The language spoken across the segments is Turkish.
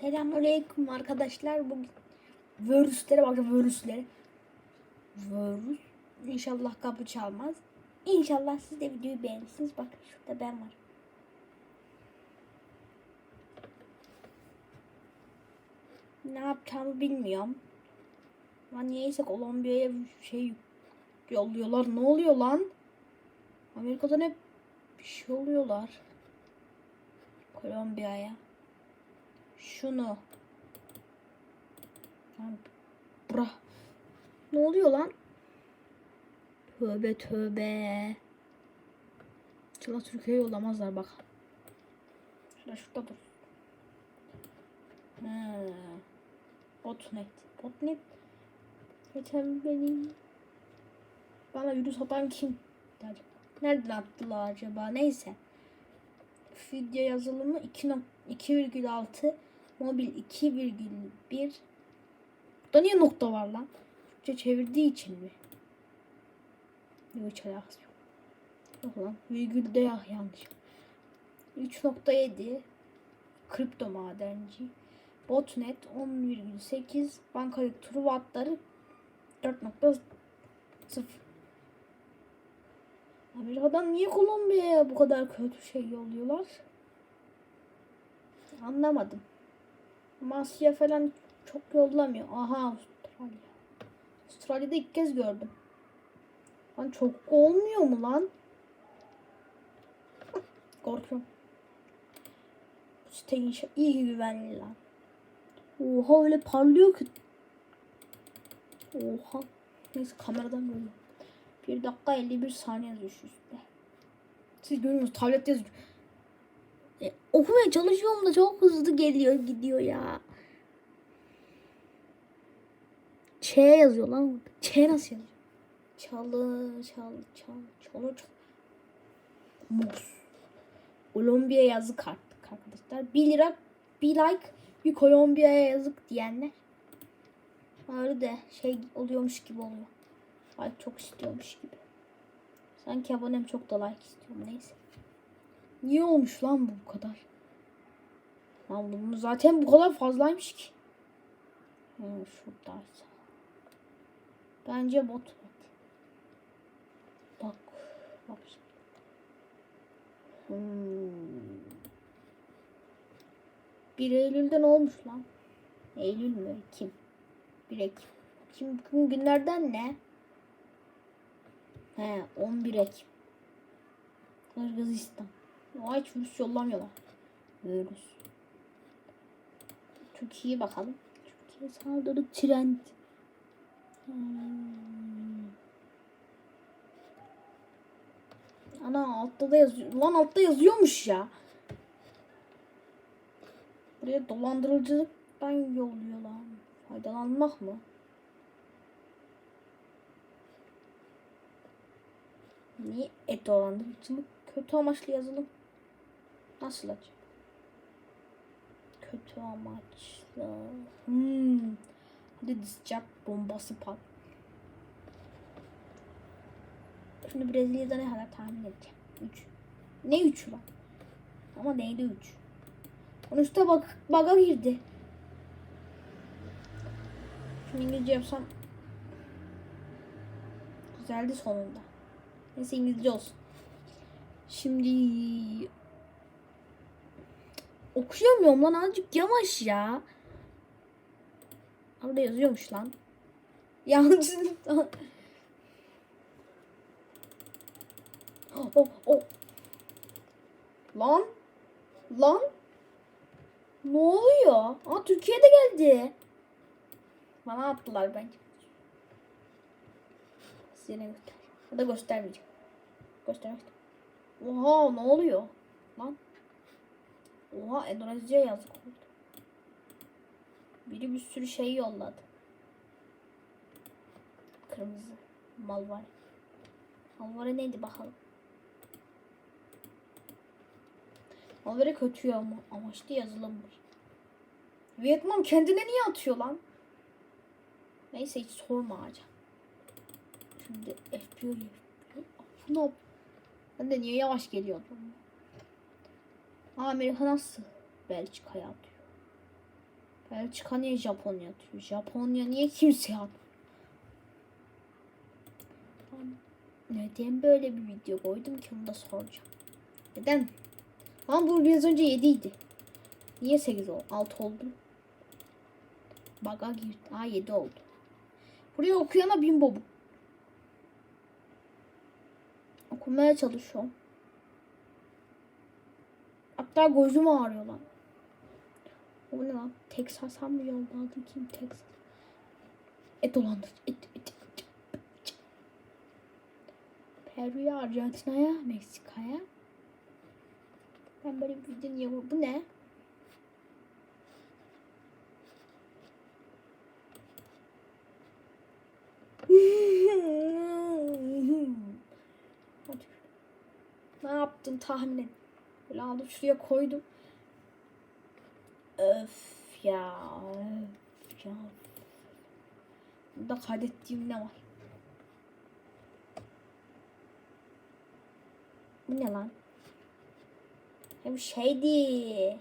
Selamünaleyküm arkadaşlar. Bugün virüslere bakın virüslere. Virüs. İnşallah kapı çalmaz. İnşallah siz de videoyu beğenirsiniz. Bakın şurada ben var. Ne yapacağımı bilmiyorum. Ama niyeyse Kolombiya'ya şey yolluyorlar. Ne oluyor lan? Amerika'dan hep bir şey oluyorlar. Kolombiya'ya. Şunu. Bura. Ne oluyor lan? Tövbe tövbe. Çıla Türkiye'ye yollamazlar bak. Şurada şurada dur. He. Botnet. Botnet. Geçen benim. Bana virüs atan kim? Nereden attılar acaba? Neyse. Video yazılımı 2.2,6 mobil 2,1 Burada niye nokta var lan? Türkçe çevirdiği için mi? Yok hiç alakası yok. Yok lan virgül de ya yanlış. 3.7 kripto madenci botnet 10,8 bankalık turu wattları 4.0 Amerika'dan niye Kolombiya'ya bu kadar kötü şey yolluyorlar? Anlamadım. Ama Asya falan çok yollamıyor. Aha Avustralya. Avustralya'da ilk kez gördüm. Lan çok olmuyor mu lan? Korkuyorum. Bu site inşa iyi güvenli lan. Oha öyle parlıyor ki. Oha. Neyse kameradan görüyorum. 1 dakika 51 saniye yazıyor şu üstte. Siz görüyorsunuz tablet yazıyor. Okumaya çalışıyorum da çok hızlı geliyor gidiyor ya. Ç yazıyor lan. Ç nasıl yazıyor? Çalı, çalı, çalı, çalı, çalı. Muz. Kolombiya yazık artık arkadaşlar. 1 lira, bir like, bir Kolombiya'ya yazık diyenler. Öyle de şey oluyormuş gibi oluyor. Like çok istiyormuş gibi. Sanki abonem çok da like istiyorum neyse. Niye olmuş lan bu bu kadar? Lan bunun zaten bu kadar fazlaymış ki. Hmm, şuradaysa. Bence bot evet. Bak. Bak. Hmm. 1 Eylül'de ne olmuş lan? Eylül mü? Kim? 1 Ekim. Kim, kim günlerden ne? He 11 Ekim. Kırgızistan. O hiç virüs yollamıyorlar. Virüs. Türkiye'ye bakalım. Türkiye saldırı trend. Hmm. Ana altta da yazıyor. Lan altta yazıyormuş ya. Buraya dolandırıcılıktan yolluyorlar. Faydalanmak mı? Niye et dolandırıcılık? Kötü amaçlı yazılım. Nasıl acaba? Kötü amaçlı. Hmm. Hadi dizcak bombası pat. Şimdi Brezilya'da ne kadar tahmin edeceğim. 3. Ne 3 var? Ama neydi 3? Sonuçta bak baga girdi. Şimdi İngilizce yapsam güzeldi sonunda. Neyse İngilizce olsun. Şimdi okuyamıyorum lan azıcık yavaş ya. Orada yazıyormuş lan. Yanlış. oh, oh. Lan. Lan. Ne oluyor? Aa Türkiye'de geldi. Bana attılar bence. Size ne göster. Ya da göstermeyeceğim. Göstermek Oha ne oluyor? Lan. Oha Endonezya yazık oldu. Biri bir sürü şey yolladı. Kırmızı. Malvar. Malvar neydi bakalım. Malvara kötü ama amaçlı yazılımmış. Vietnam kendine niye atıyor lan? Neyse hiç sormayacağım. Şimdi FBI. Ne yap? Ben de niye yavaş geliyordum? Amerika nasıl Belçika'ya atıyor? Belçika niye Japonya atıyor? Japonya niye kimse at? Neden böyle bir video koydum ki onu da soracağım. Neden? Ama bu biraz önce 7 idi. Niye 8 oldu? 6 oldu. Baga girdi. Aa 7 oldu. Buraya okuyana bimbo bu. Okumaya çalışıyorum. Hatta gözüm ağrıyor lan. O ne lan? Texas'a mı yolladı kim Texas? Et dolandır. Et, et, et. Peru'ya, Arjantina'ya, Meksika'ya. Ben böyle bir video niye bu? Ne? Ne yaptın tahmin et. Böyle aldım şuraya koydum. Öf ya. Öf ya. Burada kaydettiğim ne var? Bu ne lan? Hem şeydi.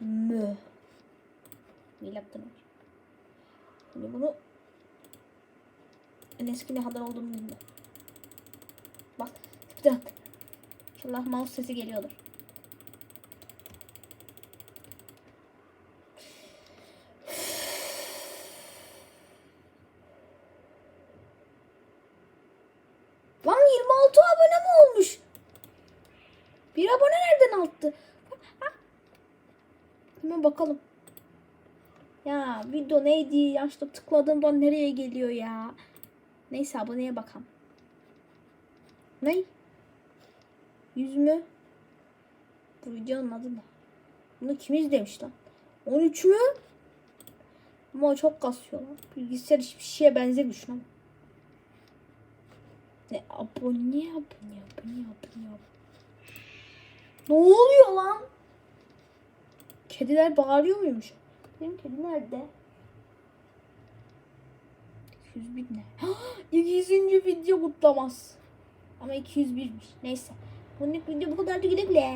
Mü. Milattan önce. Şimdi bunu en eski ne kadar olduğunu bilmiyorum. Bak. Bir dakika. İnşallah mouse sesi geliyordur. Lan 26 abone mi olmuş? Bir abone nereden arttı? Ha? Hemen bakalım. Ya video neydi? Yaşta tıkladığımda nereye geliyor ya? Neyse aboneye bakalım. Ne? Yüz mü? Bu videonun adı ne? Bunu kim izlemiş lan? 13 mü? Ama çok kasıyor lan. Bilgisayar hiçbir şeye benzemiş lan. Ne abone abone abone abone. Ne oluyor lan? Kediler bağırıyor muymuş? Benim kedi nerede? 201 ne? 200. video kutlaması. Ama 201'miş. Neyse. Bugünlük video bu kadar da güle güle.